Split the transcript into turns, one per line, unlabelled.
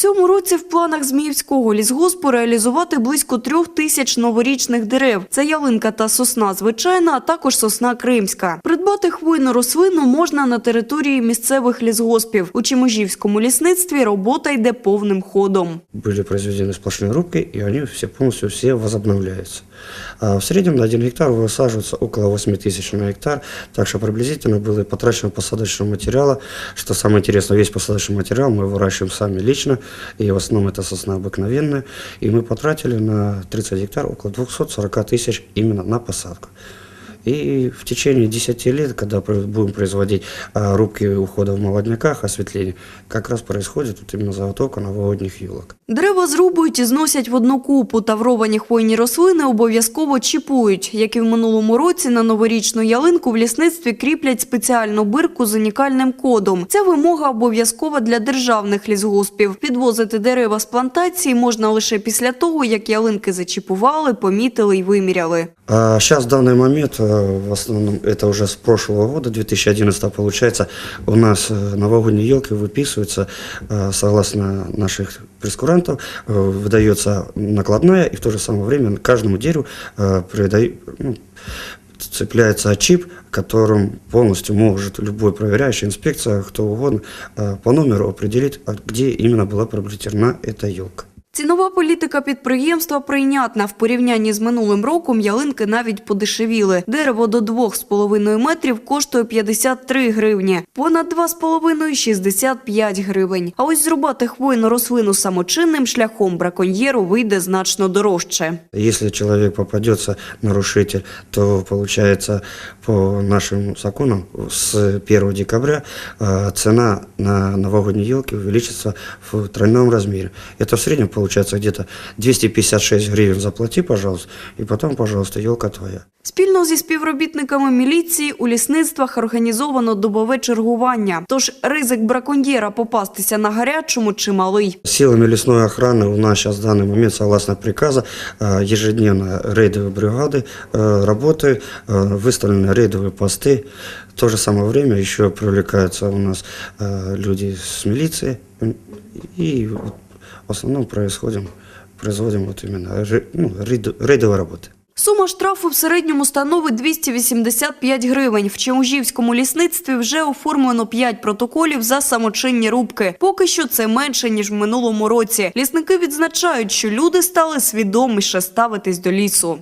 Цьому році в планах Зміївського лісгоспу реалізувати близько трьох тисяч новорічних дерев. Це ялинка та сосна звичайна, а також сосна кримська. Придбати хвойну рослину можна на території місцевих лісгоспів. У Чиможівському лісництві робота йде повним ходом.
были произведены сплошные рубки, и они все полностью все возобновляются. А в среднем на один гектар высаживается около 8 тысяч на гектар, так что приблизительно было потрачено посадочного материала. Что самое интересное, весь посадочный материал мы выращиваем сами лично, и в основном это сосна обыкновенная, и мы потратили на 30 гектар около 240 тысяч именно на посадку. И в течение 10 лет, когда про- будем производить а, рубки ухода в молодняках, осветление, как раз происходит вот именно заготовка новогодних елок.
Дерева зрубують і зносять в одну купу. Тавровані хвойні рослини обов'язково чіпують. Як і в минулому році, на новорічну ялинку в лісництві кріплять спеціальну бирку з унікальним кодом. Ця вимога обов'язкова для державних лісгоспів. Підвозити дерева з плантації можна лише після того, як ялинки зачіпували, помітили і виміряли.
А сейчас в данный момент, э, в основном, это уже с прошлого года, 2011 получается, у нас э, новогодние елки выписываются, э, согласно наших прескурантов, э, выдается накладная, и в то же самое время каждому дереву э, придаю- ну, цепляется чип, которым полностью может любой проверяющий, инспекция, кто угодно, э, по номеру определить, а где именно была приобретена эта елка.
Цінова політика підприємства прийнятна. В порівнянні з минулим роком ялинки навіть подешевіли. Дерево до 2,5 метрів коштує 53 гривні, понад 2,5 – 65 гривень. А ось зрубати хвойну рослину самочинним шляхом браконьєру вийде значно дорожче.
Если человек попадется, нарушитель, то получается по нашим законам с 1 декабря э, цена на новогодние елки увеличится в тройном размере. Это в среднем получается где-то 256 гривен заплати, пожалуйста, и потом, пожалуйста, елка твоя.
Спільно зі співробітниками міліції у лісництвах організовано добове чергування. Тож ризик браконьєра попастися на гарячому чималий.
Силами лесной охраны у нас сейчас в данный момент, согласно приказа, э, ежедневно рейдовые бригады э, работают, э, выставлены рейдовые посты. В то же самое время еще привлекаются у нас э, люди с милиции. И вот в основном производим вот именно ну, рейдовые работы.
Сума штрафу в середньому становить 285 гривень. В Чаужівському лісництві вже оформлено 5 протоколів за самочинні рубки. Поки що це менше, ніж в минулому році. Лісники відзначають, що люди стали свідоміше ставитись до лісу.